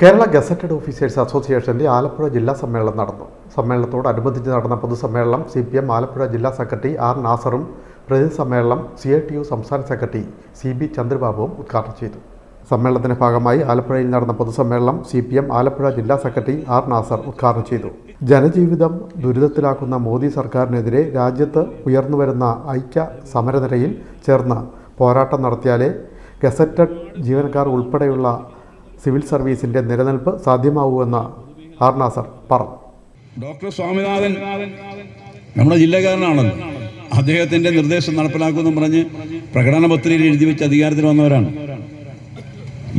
Kerala gazetted officers അസോസിയേഷന്റെ ആലപ്പുഴ ജില്ലാ സമ്മേളനം നടന്നു. സമ്മേളനത്തോടനുബന്ധിച്ച് നടന്ന പൊതുസമ്മേളനം സി പി എം ആലപ്പുഴ ജില്ലാ സെക്രട്ടറി ആർ നാസറും പ്രതിനിധി സമ്മേളനം സി ഐ ടി യു സംസ്ഥാന സെക്രട്ടറി സി ബി ചന്ദ്രബാബുവും ഉദ്ഘാടനം ചെയ്തു. സമ്മേളനത്തിന്റെ ഭാഗമായി ആലപ്പുഴയിൽ നടന്ന പൊതുസമ്മേളനം സി പി എം ആലപ്പുഴ ജില്ലാ സെക്രട്ടറി ആർ നാസർ ഉദ്ഘാടനം ചെയ്തു. ജനജീവിതം ദുരിതത്തിലാക്കുന്ന മോദി സർക്കാരിനെതിരെ രാജ്യത്ത് ഉയർന്നുവരുന്ന ഐക്യ സമരനിരയിൽ ചേർന്ന് പോരാട്ടം നടത്തിയാലേ ഗസറ്റഡ് ജീവനക്കാർ ഉൾപ്പെടെയുള്ള സിവിൽ സർവീസിന്റെ നിലനിൽപ്പ് സാധ്യമാവുമെന്ന് ആർനാസർ പറഞ്ഞു. ഡോക്ടർ സ്വാമിനാഥൻ നമ്മുടെ ജില്ലക്കാരനാണല്ലോ. അദ്ദേഹത്തിന്റെ നിർദ്ദേശം നടപ്പിലാക്കുമെന്ന് പറഞ്ഞ് പ്രകടന പത്രികയിൽ എഴുതി വെച്ച് അധികാരത്തിൽ വന്നവരാണ്.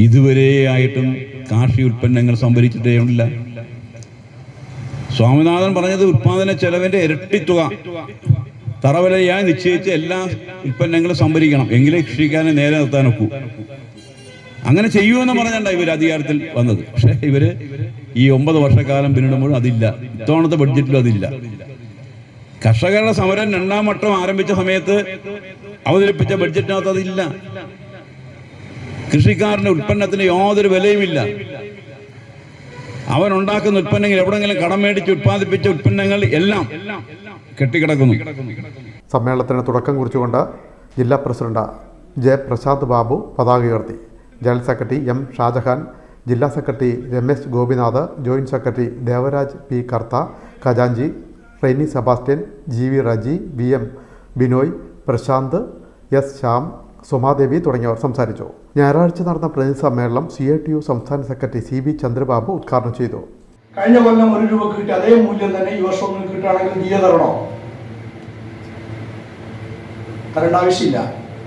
ഇതുവരെ ആയിട്ടും കാർഷിക ഉൽപ്പന്നങ്ങൾ സംഭരിച്ചിട്ടേ സ്വാമിനാഥൻ പറഞ്ഞത് ഉൽപാദന ചെലവിന്റെ ഇരട്ടി തുക തറവിലയായി നിശ്ചയിച്ച് എല്ലാ ഉൽപ്പന്നങ്ങളും സംഭരിക്കണം. എങ്കിലേ കൃഷിക്കാരനെ നേരെ നിർത്താൻ ഒക്കൂ. അങ്ങനെ ചെയ്യുമെന്ന് പറഞ്ഞാണ്ട ഇവർ അധികാരത്തിൽ വന്നത്. പക്ഷേ ഇവർ ഈ ഒമ്പത് വർഷക്കാലം പിന്നിടുമ്പോഴും അതില്ല. ഇത്തവണത്തെ ബഡ്ജറ്റിലും അതില്ല. കർഷകരുടെ സമരം രണ്ടാം വട്ടം ആരംഭിച്ച സമയത്ത് അവതരിപ്പിച്ച ബഡ്ജറ്റിനകത്ത് അതില്ല. കൃഷിക്കാരന്റെ ഉൽപ്പന്നത്തിന് യാതൊരു വിലയുമില്ല. അവൻ ഉണ്ടാക്കുന്ന ഉൽപ്പന്നങ്ങൾ എവിടെങ്കിലും കടം മേടിച്ച് ഉത്പാദിപ്പിച്ച ഉൽപ്പന്നങ്ങൾ എല്ലാം കെട്ടിക്കിടക്കുന്നു. സമ്മേളനത്തിന് തുടക്കം കുറിച്ചുകൊണ്ട് ജില്ലാ പ്രസിഡന്റ് ജയപ്രസാദ് ബാബു പതാക ഉയർത്തി. ജനറൽ സെക്രട്ടറി എം ഷാജഹാൻ ജില്ലാ secretary Ramesh Gopinath joint secretary Devaraj P Kartha ഖജാൻജി Reni Sebastian G V Reji V M Binoy Prashanth S Shyam Sumadevi തുടങ്ങിയവർ സംസാരിച്ചു. ഞായറാഴ്ച നടന്ന പ്രതിനിധി സമ്മേളനം സി ഐ ടി യു സംസ്ഥാന സെക്രട്ടറി സി ബി ചന്ദ്രബാബു ഉദ്ഘാടനം ചെയ്തു. കഴിഞ്ഞ കൊല്ലം ഒരു രൂപ കിട്ടി. അതേ മൂല്യം തന്നെ ഈ വർഷം കിട്ടുകയാണെങ്കിൽ എ തരണോ? തരേണ്ട ആവശ്യമില്ല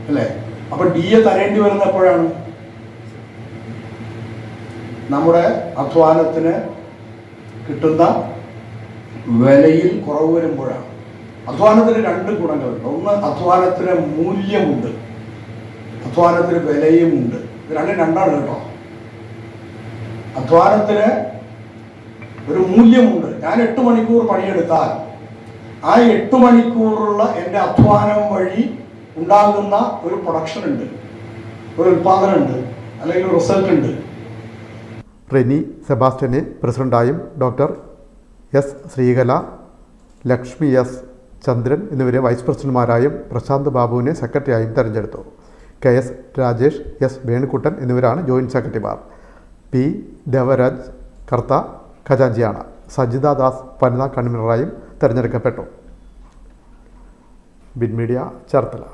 അല്ലേ? അപ്പൊ ഡി എ തരേണ്ടി വരുന്ന എപ്പോഴാണ്? നമ്മുടെ അധ്വാനത്തിന് കിട്ടുന്ന വിലയിൽ കുറവ് വരുമ്പോഴാണ്. അധ്വാനത്തിന് രണ്ട് ഗുണങ്ങളുണ്ട്. ഒന്ന് അധ്വാനത്തിന് മൂല്യമുണ്ട്. അധ്വാനത്തിന് വിലയുമുണ്ട്. ഇത് രണ്ടും രണ്ടാണ് കേട്ടോ. അധ്വാനത്തിന് ഒരു മൂല്യമുണ്ട്. ഞാൻ എട്ട് മണിക്കൂർ പണിയെടുത്താൽ ആ എട്ട് മണിക്കൂറുള്ള എന്റെ അധ്വാനം വഴി ഉണ്ടാകുന്ന ഒരു പ്രൊഡക്ഷൻ ഉണ്ട്. ഒരു ഉൽപാദനം ഉണ്ട്. അല്ലെങ്കിൽ റിസൾട്ട് ഉണ്ട്. റെനി സെബാസ്റ്റ്യനെ പ്രസിഡന്റായും doctor S Sreekala Lakshmi S Chandran എന്നിവരെ വൈസ് പ്രസിഡന്റുമാരായും പ്രശാന്ത് ബാബുവിനെ സെക്രട്ടറിയായും തെരഞ്ഞെടുത്തു. K S Rajesh S Venukuttan എന്നിവരാണ് ജോയിന്റ് സെക്രട്ടറിമാർ. പി ദേവരാജ് കർത്ത ഖജാഞ്ചിയാണ്. സജിത ദാസ് വനിതാ കൺവീനറായും തെരഞ്ഞെടുക്കപ്പെട്ടു. ബിൻ മീഡിയ ചേർത്തല.